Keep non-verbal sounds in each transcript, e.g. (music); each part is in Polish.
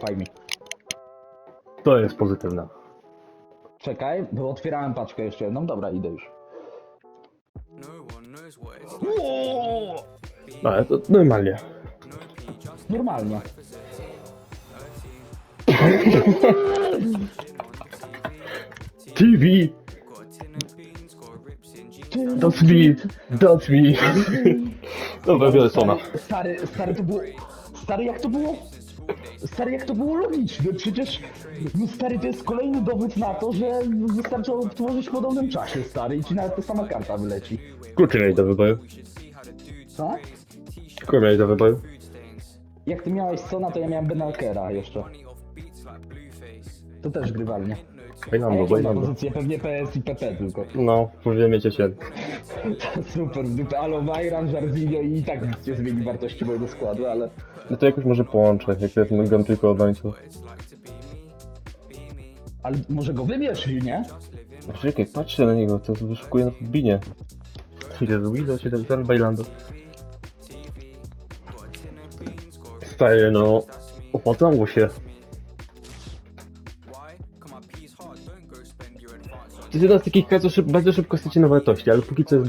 Zaufaj mi. To jest pozytywne. Czekaj, bo otwierałem paczkę jeszcze jedną. Dobra, idę już. No, ale to normalnie. Normalnie. TV! That's me! That's me! Dobra, biorę Sona. Stary, stary to było... Stary jak to było? Stary jak to było logiczne, przecież... No stary to jest kolejny dowód na to, że wystarczy odtworzyć w podobnym czasie, stary, i ci nawet ta sama karta wyleci. Kurczę mieli do wyboru. Co? Kurczę mieli do wyboru. Jak ty miałeś Sona, to ja miałem Benalkera jeszcze. To też grywalnie. A Bajlambo, jakie ma bajlambo. pozycje? Pewnie PS i PP tylko. No, powinien mieć się. (laughs) Super, w dupę. Alo, Vajran, Jarzinho i tak nic nie zmieni wartości mojego składu, ale... No to jakoś może połączę, jak ja ten gram tylko obrońców. Ale może go wybierz, nie? Czekaj, patrzcie na niego, to wyszukuje na binie. Ile Luiza, 7 ten Bailando. Stary, no... Opłacało się. To jest jedna z takich kart, co szyb, bardzo szybko straci na wartości, ale póki co jest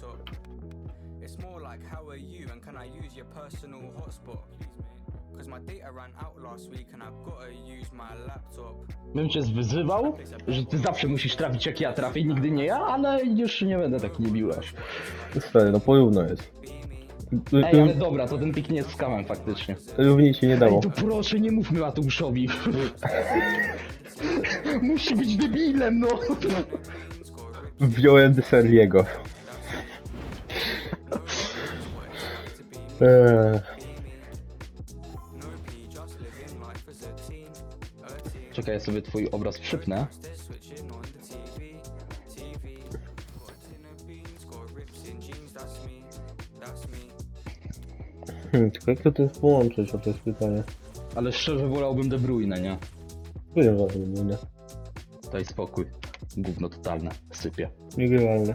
top. It's more like, how are you and can I use your personal hotspot? Bym cię wyzywał, że ty zawsze musisz trafić jak ja trafię, nigdy nie ja, ale już nie będę taki niebiły. Stary, no porówno jest. Ej, ale dobra, to ten pik nie jest skamem faktycznie. Równiej się nie dało. Ej, to proszę, nie mówmy Mateuszowi. (laughs) Musi być debilem, no. Wziąłem Deseriego. (laughs) Eee, Czekaj, ja sobie twój obraz przypnę. hmm, tylko jak to tu połączyć, o to jest pytanie. Ale szczerze wolałbym De Bruyne, nie? Że to nie. Daj spokój. Gówno totalne. Sypie. Niegrywalne.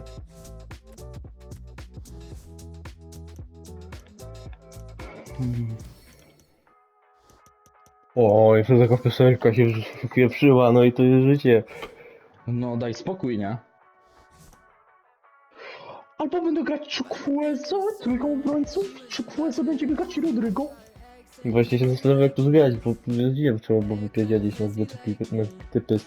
O, jeszcze taka piosenka się wpieprzyła, no i to jest życie. No daj spokój, nie? Albo będę grać Chukwueza, trójką obrońców. Chukwueza będzie biegać Rodrygo. Właśnie się zastanawiam jak to zgrać, bo nie wiem czemu, bo wypierdzielić nas do typy, na typy.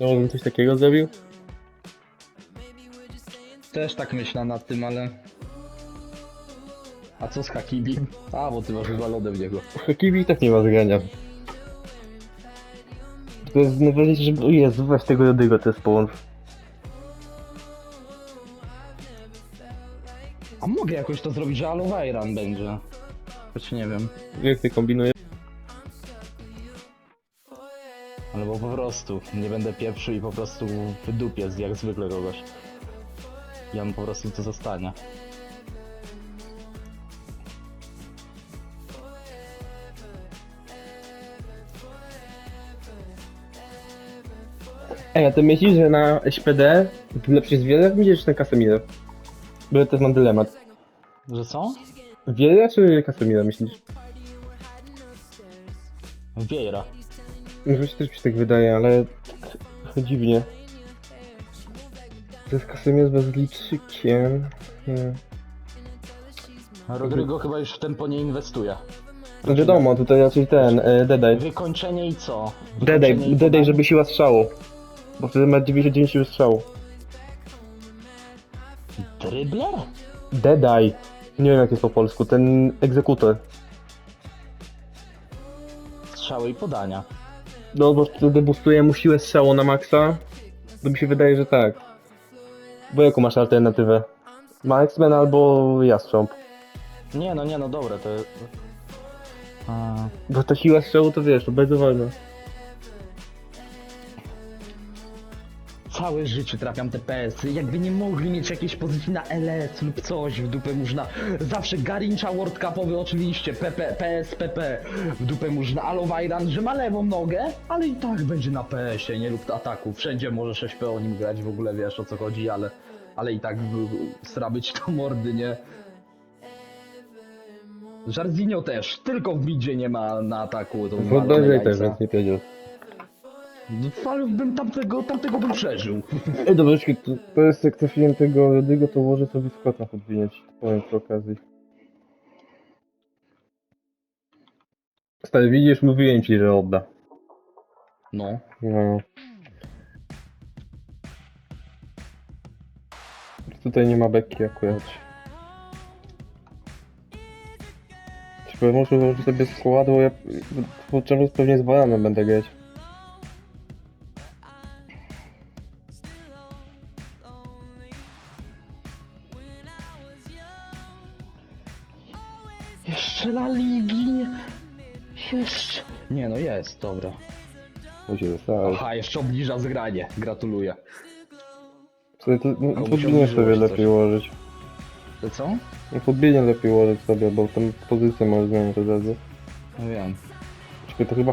No, bym coś takiego zrobił? Też tak myślę nad tym, ale... A co z Hakibi? A, bo ty masz chyba lodem w niego. Hakibi i tak nie ma zgrania. To jest najważniejsze, żeby... O Jezu, weź tego Jodygo, to jest połącz. A mogę jakoś to zrobić, że Alowajran będzie. Choć nie wiem. Jak ty kombinujesz? Albo po prostu nie będę pieprzył i po prostu wydupię jak zwykle kogoś. I on po prostu to zostanie. Ej, a ty myślisz, że na SPD lepszy jest wiele, widzisz na Casemiro? Bo też mam dylemat. Że co? Wiele czy Casemiro myślisz? Wiejra. No właśnie też mi się tak wydaje, ale tak trochę dziwnie. To jest Bazyliczykiem. Hmm. A Rodrygo chyba już w tempo nie inwestuje. No wiadomo, tutaj raczej ten, e, Dedaj. Wykończenie i co? Dedaj, Wykończenie i Dedaj, podanie? żeby siła strzału. Bo wtedy ma 99 siły strzału. Drybler? Dedaj. Nie wiem jak jest po polsku, ten egzekutor. Strzały i podania. No bo wtedy boostuje mu siłę strzału na maksa. To mi się wydaje, że tak. Bo jaką masz alternatywę? Marksman albo Jastrząb? Nie no, nie no, dobre, to... A, Bo ta siła strzału to wiesz, to bardzo ważne. Całe życie trafiam te PS-y. Jakby nie mogli mieć jakiejś pozycji na LS lub coś w dupę można. Zawsze Garincha World Cupowy oczywiście, PP, PS, PP w dupę można. Alowajran, że ma lewą nogę, ale i tak będzie na PS-ie, nie lub ataku. Wszędzie może 6P o nim grać, w ogóle wiesz o co chodzi, ale, ale i tak strabyć to mordy, nie? Jarzinho też, tylko w midzie nie ma na ataku. To dobrze też, więc nie powiedział. No, Ale bym tamtego, tamtego bym przeżył. Ej, dobra, czekaj, to, to jest jak trafiłem tego Rodygo, to może sobie Scotta podwiniać. Powiem przy okazji. Stary, widzisz, mówiłem ci, że odda. No. No. Tutaj nie ma beki akurat. Czy może sobie skład, bo ja podczas pewnie z Baranem będę grać. Jeszcze La Ligi. Jeszcze. Nie no jest, dobra. Się zostało. Aha, jeszcze obniża zgranie. Gratuluję. Sobie to, no, Komuś podbienie sobie lepiej coś? ułożyć. To co? No podbienie lepiej ułożyć sobie, bo tam pozycję możesz zmienić od razu. No wiem. Czekaj, to chyba